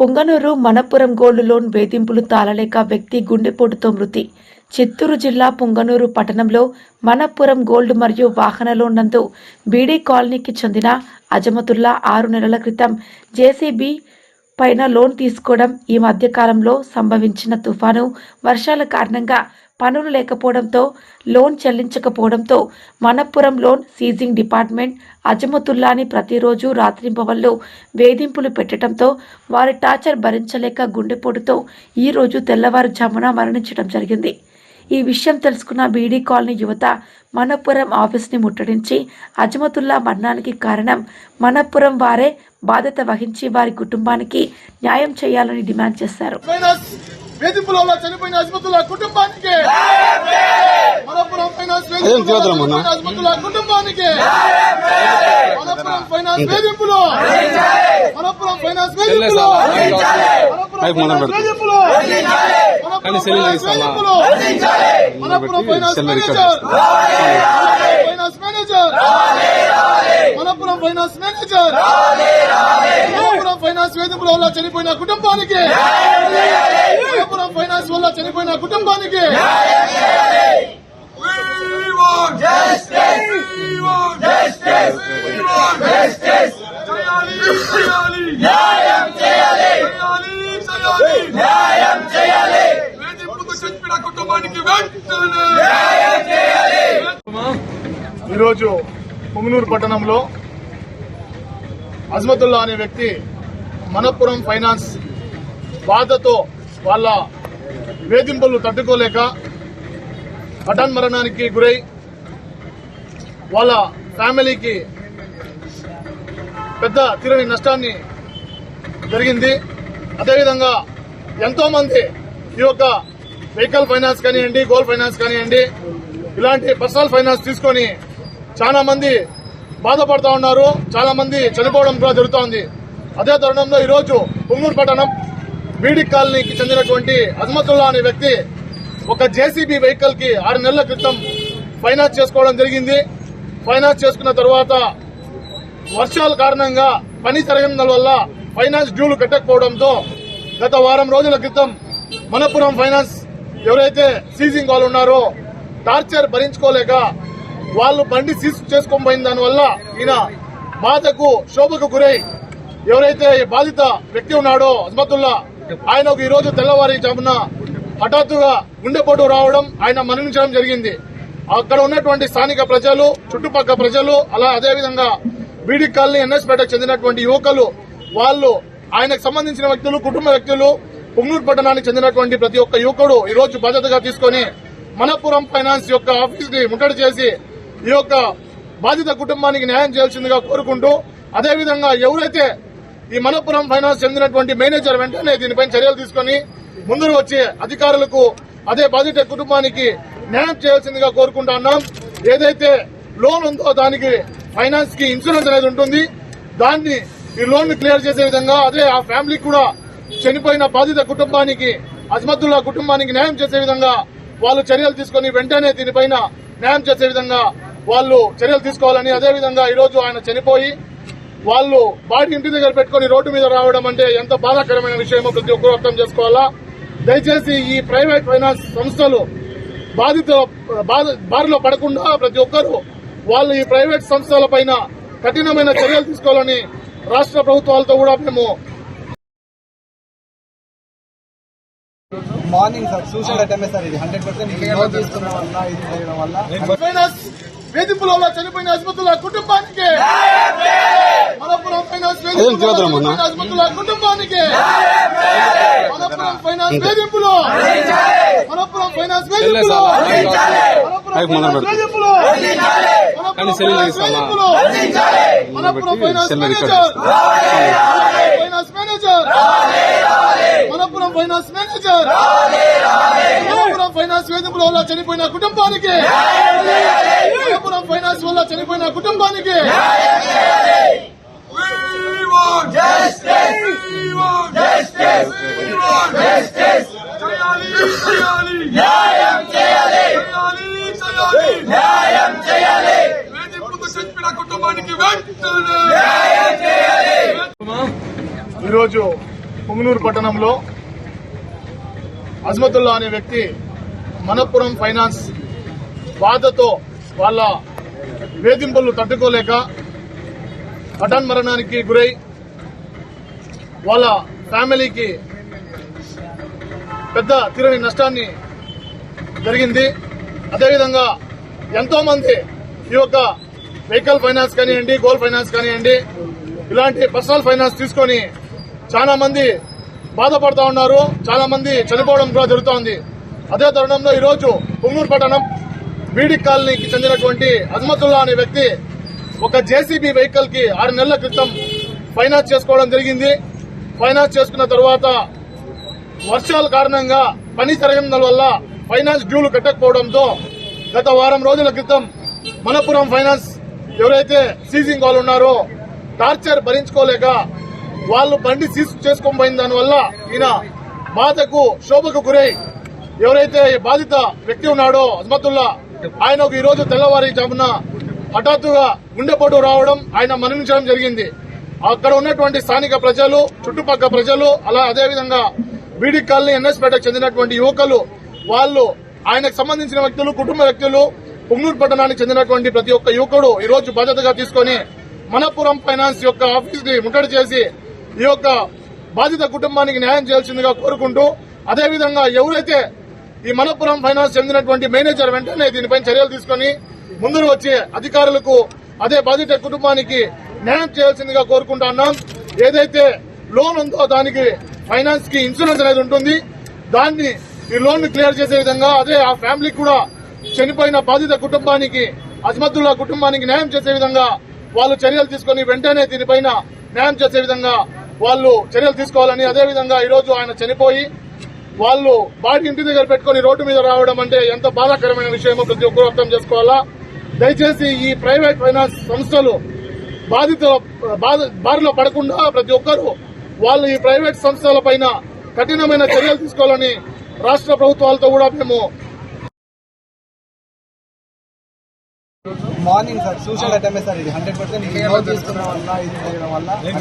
Punganur Manappuram gold loan వేధింపులు తాళలేక వ్యక్తి గుండెపోటుతో మృతి. చిత్తూరు జిల్లా పుంగనూరు పట్టణంలో మనపురం గోల్డ్ మరియు వాహన లోన్ నందు బీడీ కాలనీకి చెందిన అజమతుల్లా ఆరు నెలల క్రితం జేసీబీ పైన లోన్ తీసుకోవడం ఈ మధ్య కాలంలో సంభవించిన తుఫాను. వర్షాల కారణంగా పనులు లేకపోవడంతో లోన్ చెల్లించకపోవడంతో మనప్పురం లోన్ సీజింగ్ డిపార్ట్మెంట్ అజమతుల్లాని ప్రతిరోజు రాత్రింపవల్లో వేధింపులు పెట్టడంతో వారి టార్చర్ భరించలేక గుండెపోటుతో ఈ రోజు తెల్లవారుజామున మరణించడం జరిగింది. ఈ విషయం తెలుసుకున్న బీడీ కాలనీ యువత మనపురం ఆఫీస్ని ముట్టడించి అజమతుల్లా మరణానికి కారణం మనపురం వారే బాధ్యత వహించి వారి కుటుంబానికి న్యాయం చేయాలని డిమాండ్ చేశారు. చనిపోయిన అజ్మతుల కుటుంబానికి. ఫైనాన్స్ కుటుంబానికి. ఫైనాన్స్ వేధింపులు. ఫైనాన్స్ వేధింపులు. Finance manager. Finance manager Manappuram finance manager Manappuram finance వేధింపుల వల్ల చనిపోయిన కుటుంబానికి మనపురం ఫైనాన్స్ వల్ల చనిపోయిన కుటుంబానికి కుటుంబానికి వెంటనే ఈరోజు పుంగనూరు పట్టణంలో అజ్మతుల్లా అనే వ్యక్తి మనప్పురం ఫైనాన్స్ బాధతో వాళ్ళ వేధింపులు తట్టుకోలేక హఠాన్ మరణానికి గురై వాళ్ళ ఫ్యామిలీకి పెద్ద తీరని నష్టాన్ని జరిగింది. అదేవిధంగా ఎంతోమంది ఈ యొక్క వెహికల్ ఫైనాన్స్ కానివ్వండి గోల్డ్ ఫైనాన్స్ కానివ్వండి ఇలాంటి పర్సనల్ ఫైనాన్స్ తీసుకొని చాలా మంది బాధపడుతూ ఉన్నారు చాలా మంది చనిపోవడం కూడా జరుగుతోంది. అదే తరుణంలో ఈరోజు పుంగూరు పట్టణం బీడి కాలనీకి చెందినటువంటి అజ్మతుల్లా అనే వ్యక్తి ఒక జేసీబీ వెహికల్కి ఆరు నెలల క్రితం ఫైనాన్స్ చేసుకోవడం జరిగింది. ఫైనాన్స్ చేసుకున్న తర్వాత వర్షాల కారణంగా పని తరగడం వల్ల ఫైనాన్స్ డ్యూలు కట్టకపోవడంతో గత వారం రోజుల క్రితం మనపురం ఫైనాన్స్ ఎవరైతే సీజింగ్ వాళ్ళు ఉన్నారో టార్చర్ భరించుకోలేక వాళ్ళు బండి సీజ్ చేసుకొని పోయిన దానివల్ల ఈయన బాధకు శోభకు గురై ఎవరైతే ఈ బాధిత వ్యక్తి ఉన్నాడో అజ్మతుల్లా ఆయనకు ఈరోజు తెల్లవారి జామున హఠాత్తుగా గుండెపోటు రావడం ఆయన మరణించడం జరిగింది. అక్కడ ఉన్నటువంటి స్థానిక ప్రజలు చుట్టుపక్కల ప్రజలు అలా అదేవిధంగా బీడీ కాలనీ ఎన్ఎస్పేటకు చెందినటువంటి యువకులు వాళ్ళు ఆయనకు సంబంధించిన వ్యక్తులు కుటుంబ వ్యక్తులు పుంగూరు పట్టణానికి చెందినటువంటి ప్రతి ఒక్క యువకుడు ఈ రోజు బాధ్యతగా తీసుకొని మనపురం ఫైనాన్స్ యొక్క ఆఫీస్ని ముట్టడి చేసి ఈ యొక్క బాధిత కుటుంబానికి న్యాయం చేయాల్సిందిగా కోరుకుంటూ అదేవిధంగా ఎవరైతే ఈ మనపురం ఫైనాన్స్ చెందినటువంటి మేనేజర్ వెంటనే దీనిపై చర్యలు తీసుకొని ముందుకు వచ్చే అధికారులకు అదే బాధిత కుటుంబానికి న్యాయం చేయాల్సిందిగా కోరుకుంటా ఉన్నాం. ఏదైతే లోన్ ఉందో దానికి ఫైనాన్స్కి ఇన్సూరెన్స్ అనేది ఉంటుంది. దాన్ని ఈ లోన్ క్లియర్ చేసే విధంగా అదే ఆ ఫ్యామిలీకి కూడా చనిపోయిన బాధిత కుటుంబానికి అజ్మతుల్లా కుటుంబానికి న్యాయం చేసే విధంగా వాళ్ళు చర్యలు తీసుకొని వెంటనే దీనిపైన న్యాయం చేసే విధంగా వాళ్ళు చర్యలు తీసుకోవాలని అదే విధంగా ఈ రోజు ఆయన చనిపోయి వాళ్ళు బాడీ ఇంటి దగ్గర పెట్టుకుని రోడ్డు మీద రావడం అంటే ఎంత బాధాకరమైన విషయమో ప్రతి ఒక్కరూ అర్థం చేసుకోవాలా? దయచేసి ఈ ప్రైవేట్ ఫైనాన్స్ సంస్థలు బాధిత బాధ- బారిలో పడకుండా ప్రతి ఒక్కరూ వాళ్ళు ఈ ప్రైవేట్ సంస్థల పైన కఠినమైన చర్యలు తీసుకోవాలని రాష్ట్ర ప్రభుత్వాలతో కూడా మేము morning sir suicide attempt sir ఇది హండ్రెడ్ పర్సెంట్ ఇది చేయడం వల్ల. ఫైనాన్స్ వేధింపుల వల్ల చనిపోయిన అజ్మతుల కుటుంబానికి. మనపురం ఫైనాన్స్ అదేం తీవ్రతరం అన్న? వేధింపుల అజ్మతుల కుటుంబానికి. మనపురం ఫైనాన్స్ వేధింపులు. మనపురం ఫైనాన్స్ వేధింపులు. కానీ cell cell finance manager Manappuram finance manager Manappuram finance వేధింపుల. వల్ల చనిపోయిన కుటుంబానికి. మనపురం చనిపోయిన కుటుంబానికి. ఈరోజు పుంగనూరు పట్టణంలో అజ్మతుల్లా అనే వ్యక్తి మనప్పురం ఫైనాన్స్ బాధతో వాళ్ళ వేధింపులు తట్టుకోలేక హఠాన్ మరణానికి గురై వాళ్ళ ఫ్యామిలీకి పెద్ద తీరని నష్టాన్ని జరిగింది. అదేవిధంగా ఎంతో మంది ఈ యొక్క వెహికల్ ఫైనాన్స్ కానివ్వండి గోల్డ్ ఫైనాన్స్ కానివ్వండి ఇలాంటి పర్సనల్ ఫైనాన్స్ తీసుకొని చాలా మంది బాధపడతా ఉన్నారు. చాలా మంది చనిపోవడం కూడా జరుగుతోంది. అదే తరుణంలో ఈరోజు పొంగూరు పట్టణం బీడి కాలనీకి చెందినటువంటి అజ్మతుల్లా అనే వ్యక్తి ఒక జేసీబీ వెహికల్కి ఆరు నెలల క్రితం ఫైనాన్స్ చేసుకోవడం జరిగింది. ఫైనాన్స్ చేసుకున్న తర్వాత వర్షాల కారణంగా పని జరగడం వల్ల ఫైనాన్స్ డ్యూలు కట్టకపోవడంతో గత వారం రోజుల క్రితం మనపురం ఫైనాన్స్ ఎవరైతే సీజింగ్ వాళ్ళు ఉన్నారో టార్చర్ భరించుకోలేక వాళ్ళు బండి సీజ్ చేసుకొని పోయిన దానివల్ల ఈయన బాధకు శోభకు గురై ఎవరైతే ఈ బాధిత వ్యక్తి ఉన్నాడో అజ్మతుల్లా ఆయనకు ఈరోజు తెల్లవారి జామున హఠాత్తుగా గుండెపోటు రావడం ఆయన మరణించడం జరిగింది. అక్కడ ఉన్నటువంటి స్థానిక ప్రజలు చుట్టుపక్కల ప్రజలు అలా అదేవిధంగా బీడీ కాలనీ ఎన్ఎస్పేటకు చెందినటువంటి యువకులు వాళ్ళు ఆయనకు సంబంధించిన వ్యక్తులు కుటుంబ వ్యక్తులు పుంగూరు పట్టణానికి చెందినటువంటి ప్రతి ఒక్క యువకుడు ఈ రోజు బాధ్యతగా తీసుకొని మనపురం ఫైనాన్స్ యొక్క ఆఫీస్ని ముట్టడి చేసి ఈ యొక్క బాధిత కుటుంబానికి న్యాయం చేయాల్సిందిగా కోరుకుంటూ అదేవిధంగా ఎవరైతే ఈ మనపురం ఫైనాన్స్ చెందినటువంటి మేనేజర్ వెంటనే దీనిపై చర్యలు తీసుకొని ముందుకు వచ్చే అధికారులకు అదే బాధిత కుటుంబానికి న్యాయం చేయాల్సిందిగా కోరుకుంటున్నాం ఏదైతే లోన్ ఉందో దానికి ఫైనాన్స్కి ఇన్సూరెన్స్ అనేది ఉంటుంది. దాన్ని ఈ లోన్ క్లియర్ చేసే విధంగా అదే ఆ ఫ్యామిలీకి కూడా చనిపోయిన బాధిత కుటుంబానికి అజ్మతుల్లా కుటుంబానికి న్యాయం చేసే విధంగా వాళ్ళు చర్యలు తీసుకొని వెంటనే దీనిపైన న్యాయం చేసే విధంగా వాళ్ళు చర్యలు తీసుకోవాలని అదే విధంగా ఆయన చనిపోయి వాళ్ళు బాడీ ఇంటి దగ్గర పెట్టుకొని రోడ్డు మీద రావడం అంటే ఎంత బాధాకరమైన విషయమో ప్రతి ఒక్కరూ అర్థం చేసుకోవాలా? దయచేసి ఈ ప్రైవేట్ ఫైనాన్స్ సంస్థలు బాధిత బాధ- బారిలో పడకుండా ప్రతి ఒక్కరూ వాళ్ళు ఈ ప్రైవేట్ సంస్థల పైన కఠినమైన చర్యలు తీసుకోవాలని రాష్ట్ర ప్రభుత్వాలతో కూడా మేము మార్నింగ్ సార్ సూసైడ్ సార్ ఇది హండ్రెడ్ పర్సెంట్ తీసుకున్న వల్ల ఇది వల్ల.